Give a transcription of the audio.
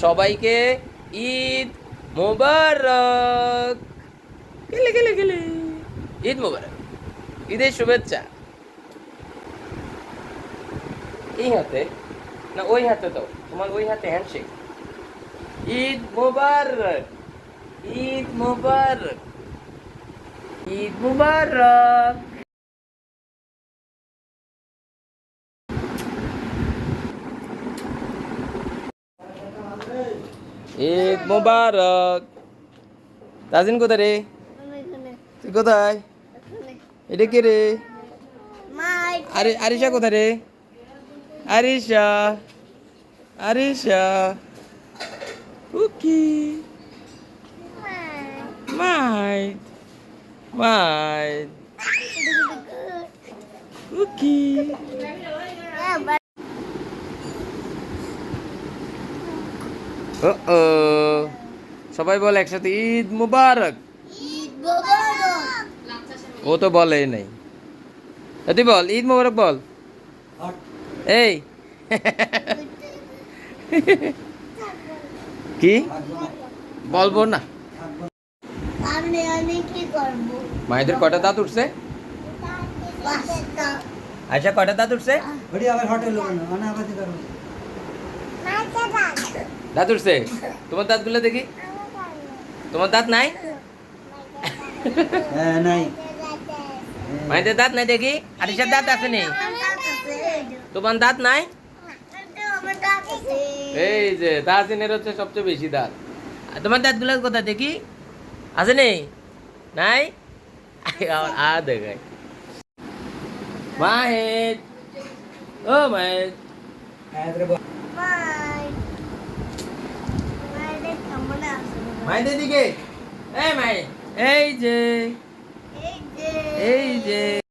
সবাইকে ঈদ মোবারক। গেলে গেলে গেলে। ঈদ মোবারক। ঈদের শুভেচ্ছা। এই হাতে, না, ওই হাতে দাও। তোমার ওই হাতে হ্যান্ডশেক ঈদ মোবারক। ঈদ মোবারক। ঈদ মোবারক। ঈদ মোবারক। তাজিন কোথায় রে? তুই কোথায়? এটা কে রে? আরে আরিশা কোথায় রে? আরিশা। আরিশা। কুকি মাইট মাইট কুকি ও সবাই বল একসাথে ঈদ মুবারক। ও তো বলেই নাই। তুই বল ঈদ মুবারক বল। এই। কি? বলব না। মায়েদের কটা দাঁত উঠছে? আচ্ছা কটা দাঁত উঠছে? দাঁত উঠছে? তোমার দাঁতগুলো দেখি। তোমার দাঁত নাই? হ্যাঁ নাই। মায়েদের দাঁত নাই দেখি। আরিসার দাঁত আছে নি? তোমার দাঁত নাই? এই যে তাহসিনের হচ্ছে সবচেয়ে বেশি দাঁত। তোমার দাঁতগুলো কোথায় দেখি? আছে নি? নাই? আ দেখায় মাহেদ ও মাহেদ মাহেদের দিকে। এই মাই এই যে।